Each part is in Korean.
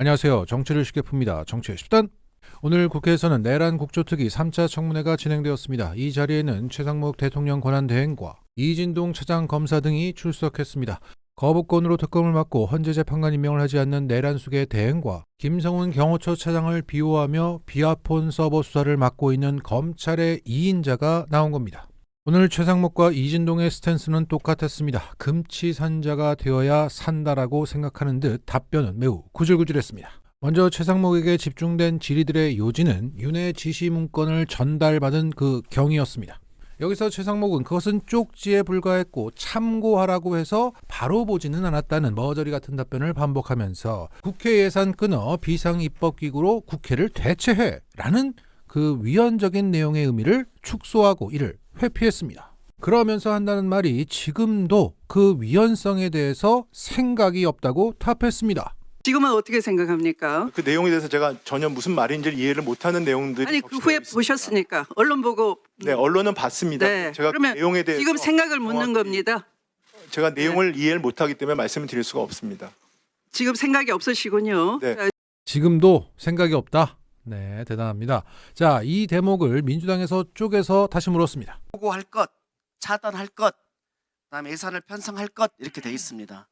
안녕하세요. 정치를 쉽게 풉니다. 정치의 10단. 오늘 국회에서는 내란 국조특위 3차 청문회가 진행되었습니다. 이 자리에는 최상목 대통령 권한대행과 이진동 차장 검사 등이 출석했습니다. 거부권으로 특검을 맡고 헌재 재판관 임명을 하지 않는 내란숙의 대행과 김성훈 경호처 차장을 비호하며 비아폰 서버 수사를 맡고 있는 검찰의 2인자가 나온 겁니다. 오늘 최상목과 이진동의 스탠스는 똑같았습니다. 금치산자가 되어야 산다라고 생각하는 듯 답변은 매우 구질구질했습니다. 먼저 최상목에게 집중된 질의들의 요지는 윤의 지시 문건을 전달받은 그 경이었습니다. 여기서 최상목은 그것은 쪽지에 불과했고 참고하라고 해서 바로 보지는 않았다는 머저리 같은 답변을 반복하면서 국회 예산 끊어 비상입법기구로 국회를 대체해 라는 그 위헌적인 내용의 의미를 축소하고 이를 회피했습니다. 그러면서 한다는 말이 지금도 그 위헌성에 대해서 생각이 없다고 답했습니다. 지금은 어떻게 생각합니까? 그 내용에 대해서 제가 전혀 무슨 말인지를 이해를 못하는 내용들이 아니 그 후에 있습니다. 보셨으니까 언론 보고 네, 언론은 봤습니다. 네. 제가 그 그러면 내용에 대해서 지금 생각을 묻는 겁니다. 제가 내용을 이해를 못하기 때문에 말씀을 드릴 수가 없습니다. 지금 생각이 없으시군요. 네. 자, 지금도 생각이 없다. 네, 대단합니다. 자, 이 대목을 민주당에서 쪼개서 다시 물었습니다. 보고할 것, 차단할 것, 그다음에 예산을 편성할 것 이렇게 돼 있습니다.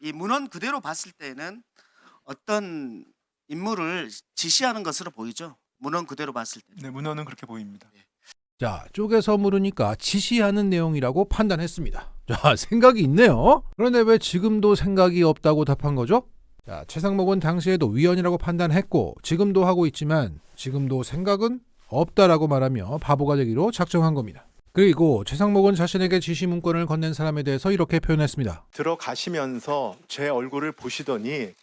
이 문헌 그대로 봤을 때는 어떤 임무를 지시하는 것으로 보이죠. 문헌 그대로 봤을 때. 네, 문헌은 그렇게 보입니다. 자, 쪼개서 물으니까 지시하는 내용이라고 판단했습니다. 자, 생각이 있네요. 그런데 왜 지금도 생각이 없다고 답한 거죠? 자, 최상목은 당시에도 위헌이라고 판단했고 지금도 하고 있지만 지금도 생각은 없다라고 말하며 바보가 되기로 작정한 겁니다. 그리고 최상목은 자신에게 지시 문건을 건넨 사람에 대해서 이렇게 표현했습니다. 들어가시면서 제 얼굴을 보시더니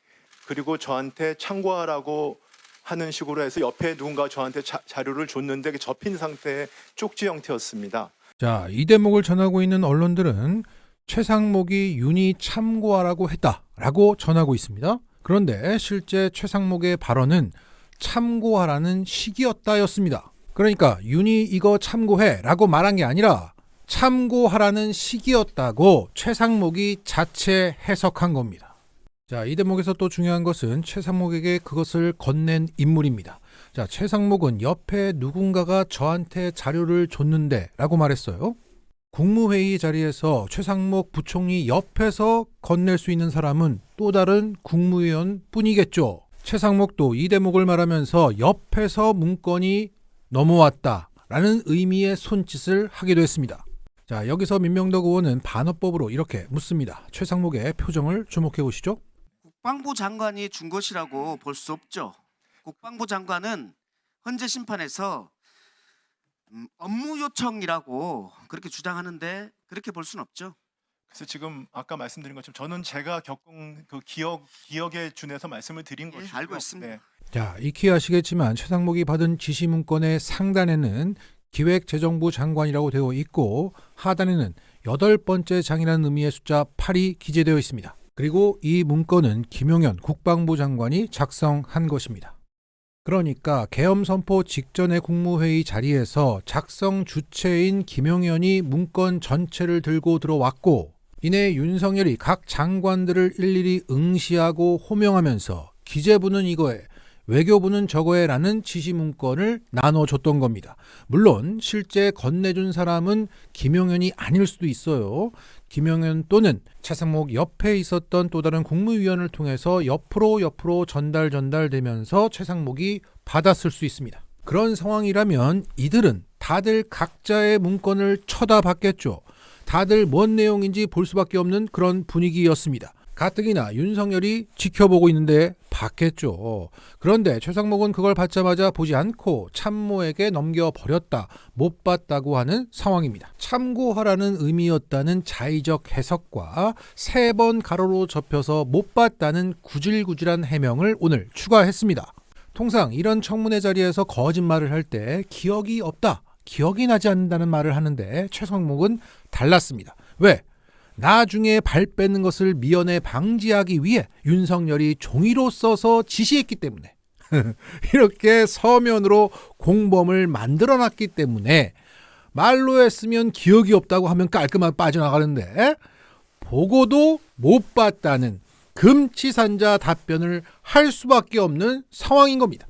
그리고 저한테 참고하라고 하는 식으로 해서 옆에 누군가 저한테 자, 자료를 줬는데 그게 접힌 상태의 쪽지 형태였습니다. 자, 이 대목을 전하고 있는 언론들은 최상목이 윤이 참고하라고 했다라고 전하고 있습니다. 그런데 실제 최상목의 발언은 참고하라는 시기였다였습니다. 그러니까 윤이 이거 참고해라고 말한 게 아니라 참고하라는 시기였다고 최상목이 자체 해석한 겁니다. 자, 이 대목에서 또 중요한 것은 최상목에게 그것을 건넨 인물입니다. 자, 최상목은 옆에 누군가가 저한테 자료를 줬는데 라고 말했어요. 국무회의 자리에서 최상목 부총리 옆에서 건넬 수 있는 사람은 또 다른 국무위원 뿐이겠죠. 최상목도 이 대목을 말하면서 옆에서 문건이 넘어왔다 라는 의미의 손짓을 하기도 했습니다. 자, 여기서 민명덕 의원은 반어법으로 이렇게 묻습니다. 최상목의 표정을 주목해 보시죠. 국방부 장관이 준 것이라고 볼 수 없죠. 국방부 장관은 헌재 심판에서 음, 업무 요청이라고 그렇게 주장하는데 그렇게 볼 수는 없죠. 그래서 지금 아까 말씀드린 것처럼 저는 제가 겪은 그 기억 기억에 준해서 말씀을 드린 예, 것이고요. 알고 있습니다. 네. 자, 익히 아시겠지만 최상목이 받은 지시 문건의 상단에는 기획재정부 장관이라고 되어 있고 하단에는 여덟 번째 장이라는 의미의 숫자 8이 기재되어 있습니다. 그리고 이 문건은 김용현 국방부 장관이 작성한 것입니다. 그러니까 계엄 선포 직전의 국무회의 자리에서 작성 주체인 김용현이 문건 전체를 들고 들어왔고 이내 윤석열이 각 장관들을 일일이 응시하고 호명하면서 기재부는 이거에 외교부는 저거에라는 지시 문건을 나눠줬던 겁니다. 물론 실제 건네준 사람은 김용현이 아닐 수도 있어요. 김용현 또는 차상목 옆에 있었던 또 다른 국무위원을 통해서 옆으로 옆으로 전달 전달되면서 최상목이 받았을 수 있습니다. 그런 상황이라면 이들은 다들 각자의 문건을 쳐다봤겠죠. 다들 뭔 내용인지 볼 수밖에 없는 그런 분위기였습니다. 가뜩이나 윤석열이 지켜보고 있는데 봤겠죠. 그런데 최상목은 그걸 받자마자 보지 않고 참모에게 넘겨버렸다, 못 봤다고 하는 상황입니다. 참고하라는 의미였다는 자의적 해석과 세 번 가로로 접혀서 못 봤다는 구질구질한 해명을 오늘 추가했습니다. 통상 이런 청문회 자리에서 거짓말을 할 때 기억이 없다, 기억이 나지 않는다는 말을 하는데 최상목은 달랐습니다. 왜? 나중에 발 빼는 것을 미연에 방지하기 위해 윤석열이 종이로 써서 지시했기 때문에 이렇게 서면으로 공범을 만들어 놨기 때문에 말로 했으면 기억이 없다고 하면 깔끔하게 빠져나가는데 보고도 못 봤다는 금치산자 답변을 할 수밖에 없는 상황인 겁니다.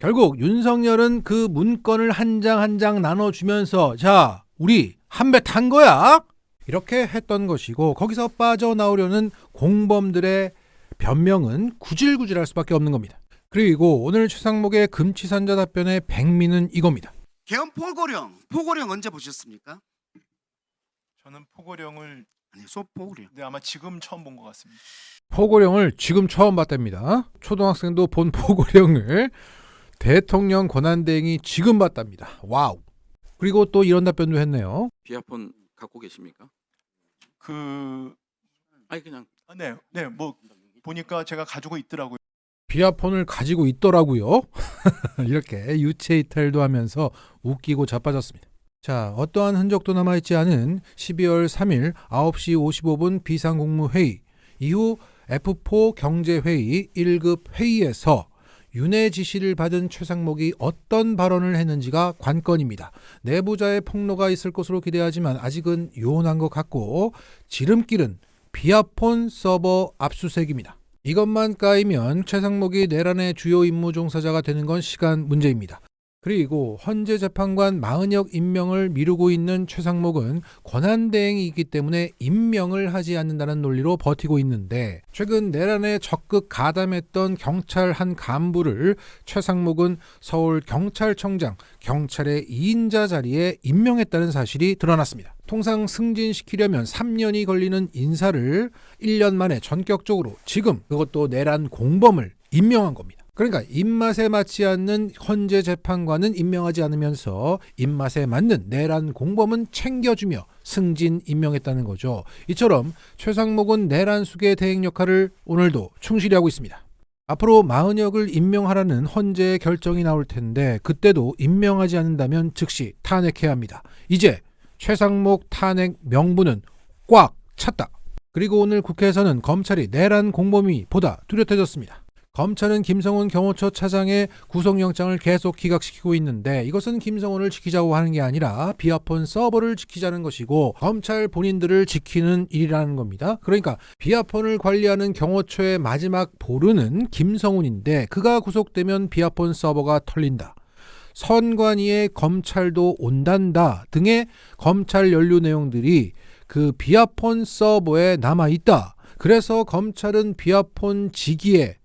결국 윤석열은 그 문건을 한 장 한 장 나눠주면서 자 우리 한 배 탄 거야 이렇게 했던 것이고 거기서 빠져나오려는 공범들의 변명은 구질구질할 수밖에 없는 겁니다. 그리고 오늘 최상목의 금치산자 답변의 백미는 이겁니다. 개헌 포고령, 포고령 언제 보셨습니까? 저는 포고령을 아니, 소포고령. 네, 아마 지금 처음 본 것 같습니다. 포고령을 지금 처음 봤답니다. 초등학생도 본 포고령을 대통령 권한대행이 지금 봤답니다. 와우. 그리고 또 이런 답변도 했네요. 비아폰 갖고 계십니까? 그 아니 그냥 아, 네, 네, 뭐 보니까 제가 가지고 있더라고요. 비아폰을 가지고 있더라고요. 이렇게 유체 이탈도 하면서 웃기고 자빠졌습니다. 자, 어떠한 흔적도 남아있지 않은 12월 3일 9시 55분 비상공무회의 이후 F4 경제회의 1급 회의에서 윤회 지시를 받은 최상목이 어떤 발언을 했는지가 관건입니다. 내부자의 폭로가 있을 것으로 기대하지만 아직은 요원한 것 같고 지름길은 비아폰 서버 압수색입니다. 이것만 까이면 최상목이 내란의 주요 임무 종사자가 되는 건 시간 문제입니다. 그리고 헌재 재판관 마은혁 임명을 미루고 있는 최상목은 권한대행이기 때문에 임명을 하지 않는다는 논리로 버티고 있는데 최근 내란에 적극 가담했던 경찰 한 간부를 최상목은 서울 경찰청장 경찰의 2인자 자리에 임명했다는 사실이 드러났습니다. 통상 승진시키려면 3년이 걸리는 인사를 1년 만에 전격적으로 지금 그것도 내란 공범을 임명한 겁니다. 그러니까 입맛에 맞지 않는 헌재 재판관은 임명하지 않으면서 입맛에 맞는 내란 공범은 챙겨주며 승진 임명했다는 거죠. 이처럼 최상목은 내란 수계 대행 역할을 오늘도 충실히 하고 있습니다. 앞으로 마은혁을 임명하라는 헌재의 결정이 나올 텐데 그때도 임명하지 않는다면 즉시 탄핵해야 합니다. 이제 최상목 탄핵 명분은 꽉 찼다. 그리고 오늘 국회에서는 검찰이 내란 공범이 보다 뚜렷해졌습니다. 검찰은 김성훈 경호처 차장의 구속영장을 계속 기각시키고 있는데 이것은 김성훈을 지키자고 하는 게 아니라 비아폰 서버를 지키자는 것이고 검찰 본인들을 지키는 일이라는 겁니다. 그러니까 비아폰을 관리하는 경호처의 마지막 보루는 김성훈인데 그가 구속되면 비아폰 서버가 털린다. 선관위에 검찰도 온단다 등의 검찰 연루 내용들이 그 비아폰 서버에 남아 있다. 그래서 검찰은 비아폰 지기에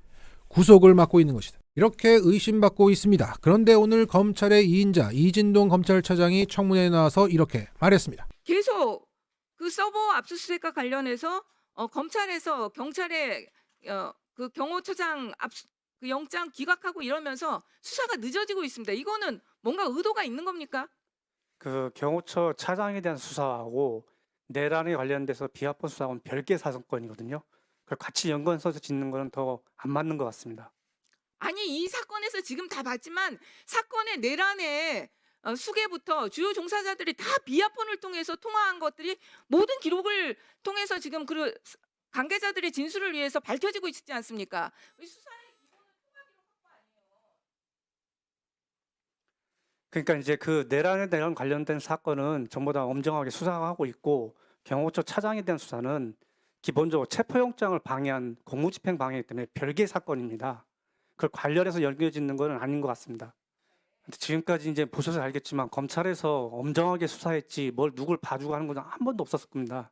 구속을 맡고 있는 것이다. 이렇게 의심받고 있습니다. 그런데 오늘 검찰의 2인자 이진동 검찰차장이 청문회에 나와서 이렇게 말했습니다. 계속 그 서버 압수수색과 관련해서 어, 검찰에서 경찰의 어, 그 경호처장 압수 그 영장 기각하고 이러면서 수사가 늦어지고 있습니다. 이거는 뭔가 의도가 있는 겁니까? 그 경호처 차장에 대한 수사하고 내란에 관련돼서 비합본 수사하고는 별개 사건이거든요. 그걸 같이 연관서서 짓는 거는 더 안 맞는 것 같습니다. 아니 이 사건에서 지금 다 봤지만 사건의 내란의 어, 수계부터 주요 종사자들이 다 비아폰을 통해서 통화한 것들이 모든 기록을 통해서 지금 그 관계자들의 진술을 위해서 밝혀지고 있지 않습니까? 그러니까 이제 그 내란에 대한 관련된 사건은 전부 다 엄정하게 수사하고 있고 경호처 차장에 대한 수사는 기본적으로 체포영장을 방해한 공무집행 방해이기 때문에 별개 사건입니다. 그걸 관련해서 연결 짓는 것은 아닌 것 같습니다. 지금까지 이제 보셔서 알겠지만 검찰에서 엄정하게 수사했지 뭘 누굴 봐주고 하는 건 한 번도 없었을 겁니다.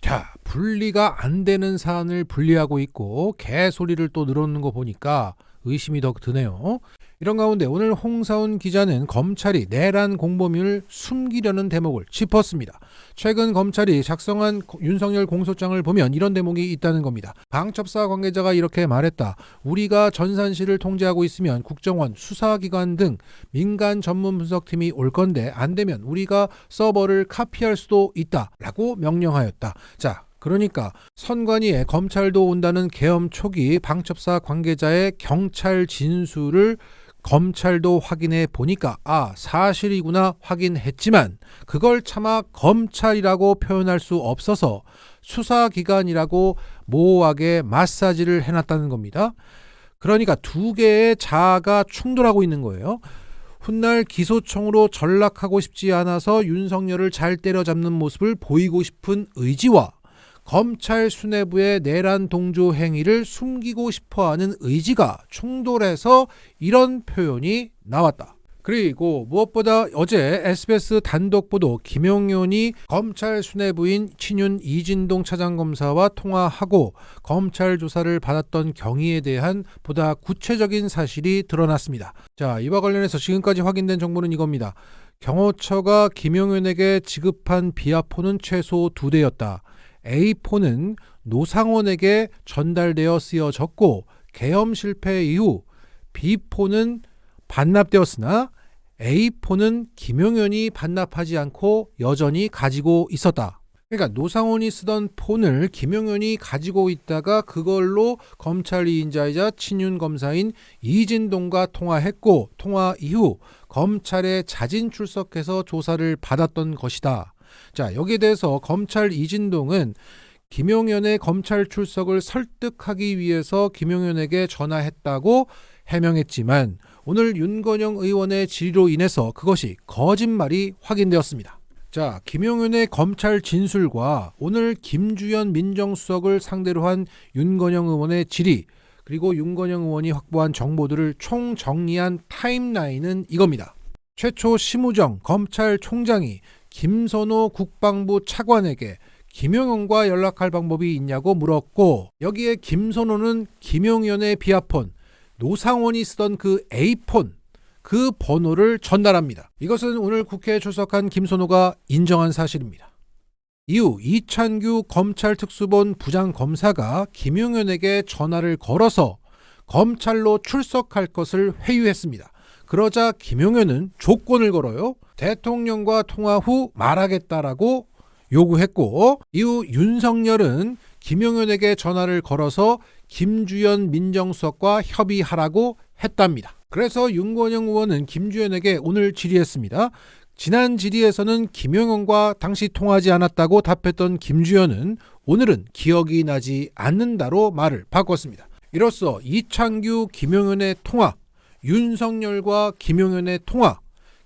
자, 분리가 안 되는 사안을 분리하고 있고 개소리를 또 늘어놓는 거 보니까 의심이 더 드네요. 이런 가운데 오늘 홍사훈 기자는 검찰이 내란 공범을 숨기려는 대목을 짚었습니다. 최근 검찰이 작성한 윤석열 공소장을 보면 이런 대목이 있다는 겁니다. 방첩사 관계자가 이렇게 말했다. 우리가 전산실을 통제하고 있으면 국정원, 수사기관 등 민간 전문 분석팀이 올 건데 안 되면 우리가 서버를 카피할 수도 있다 라고 명령하였다. 자, 그러니까 선관위에 검찰도 온다는 계엄 초기 방첩사 관계자의 경찰 진술을 검찰도 확인해 보니까 아 사실이구나 확인했지만 그걸 차마 검찰이라고 표현할 수 없어서 수사기관이라고 모호하게 마사지를 해놨다는 겁니다. 그러니까 두 개의 자아가 충돌하고 있는 거예요. 훗날 기소청으로 전락하고 싶지 않아서 윤석열을 잘 때려잡는 모습을 보이고 싶은 의지와 검찰 수뇌부의 내란 동조 행위를 숨기고 싶어 하는 의지가 충돌해서 이런 표현이 나왔다. 그리고 무엇보다 어제 SBS 단독 보도 김용현이 검찰 수뇌부인 친윤 이진동 차장검사와 통화하고 검찰 조사를 받았던 경위에 대한 보다 구체적인 사실이 드러났습니다. 자, 이와 관련해서 지금까지 확인된 정보는 이겁니다. 경호처가 김용현에게 지급한 비아폰은 최소 두 대였다. A4는 노상원에게 전달되어 쓰여졌고 계엄 실패 이후 B폰은 반납되었으나 A4는 김용현이 반납하지 않고 여전히 가지고 있었다. 그러니까 노상원이 쓰던 폰을 김용현이 가지고 있다가 그걸로 검찰 이인자이자 친윤 검사인 이진동과 통화했고 통화 이후 검찰에 자진 출석해서 조사를 받았던 것이다. 자, 여기에 대해서 검찰 이진동은 김용현의 검찰 출석을 설득하기 위해서 김용현에게 전화했다고 해명했지만 오늘 윤건영 의원의 질의로 인해서 그것이 거짓말이 확인되었습니다. 자, 김용현의 검찰 진술과 오늘 김주현 민정수석을 상대로 한 윤건영 의원의 질의 그리고 윤건영 의원이 확보한 정보들을 총 정리한 타임라인은 이겁니다. 최초 심우정 검찰총장이 김선호 국방부 차관에게 김용현과 연락할 방법이 있냐고 물었고 여기에 김선호는 김용현의 비아폰 노상원이 쓰던 그 A폰 그 번호를 전달합니다. 이것은 오늘 국회에 출석한 김선호가 인정한 사실입니다. 이후 이찬규 검찰 특수본 부장검사가 김용현에게 전화를 걸어서 검찰로 출석할 것을 회유했습니다. 그러자 김용현은 조건을 걸어요. 대통령과 통화 후 말하겠다라고 요구했고 이후 윤석열은 김용현에게 전화를 걸어서 김주현 민정수석과 협의하라고 했답니다. 그래서 윤건영 의원은 김주현에게 오늘 질의했습니다. 지난 질의에서는 김용현과 당시 통하지 않았다고 답했던 김주현은 오늘은 기억이 나지 않는다로 말을 바꿨습니다. 이로써 이창규 김용현의 통화, 윤석열과 김용현의 통화,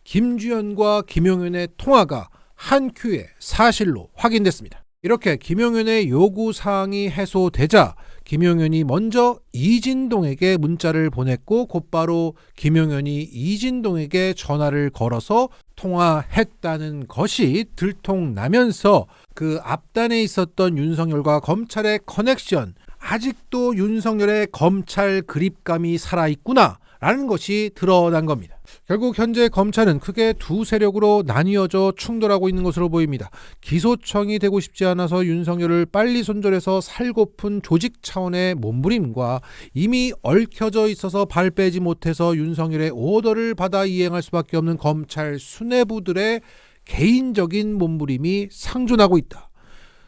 김주현과 김용현의 통화가 한 큐에 사실로 확인됐습니다. 이렇게 김용현의 요구 사항이 해소되자 김용현이 먼저 이진동에게 문자를 보냈고 곧바로 김용현이 이진동에게 전화를 걸어서 통화했다는 것이 들통나면서 그 앞단에 있었던 윤석열과 검찰의 커넥션 아직도 윤석열의 검찰 그립감이 살아있구나 라는 것이 드러난 겁니다. 결국 현재 검찰은 크게 두 세력으로 나뉘어져 충돌하고 있는 것으로 보입니다. 기소청이 되고 싶지 않아서 윤석열을 빨리 손절해서 살고픈 조직 차원의 몸부림과 이미 얽혀져 있어서 발 빼지 못해서 윤석열의 오더를 받아 이행할 수밖에 없는 검찰 수뇌부들의 개인적인 몸부림이 상존하고 있다.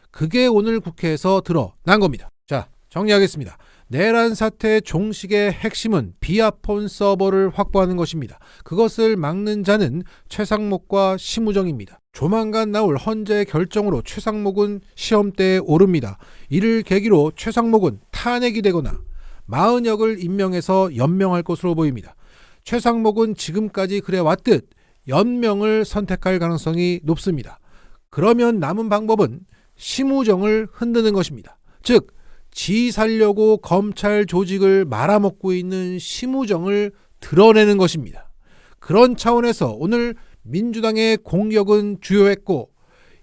그게 오늘 국회에서 드러난 겁니다. 자, 정리하겠습니다. 내란 사태 종식의 핵심은 비아폰 서버를 확보하는 것입니다. 그것을 막는 자는 최상목과 심우정입니다. 조만간 나올 헌재 결정으로 최상목은 시험대에 오릅니다. 이를 계기로 최상목은 탄핵이 되거나 마은혁을 임명해서 연명할 것으로 보입니다. 최상목은 지금까지 그래왔듯 연명을 선택할 가능성이 높습니다. 그러면 남은 방법은 심우정을 흔드는 것입니다. 즉, 지 살려고 검찰 조직을 말아먹고 있는 심우정을 드러내는 것입니다. 그런 차원에서 오늘 민주당의 공격은 주요했고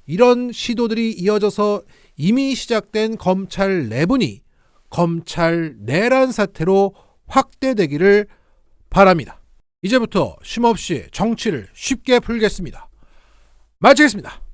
이런 시도들이 이어져서 이미 시작된 검찰 내분이 검찰 내란 사태로 확대되기를 바랍니다. 이제부터 쉼없이 정치를 쉽게 풀겠습니다. 마치겠습니다.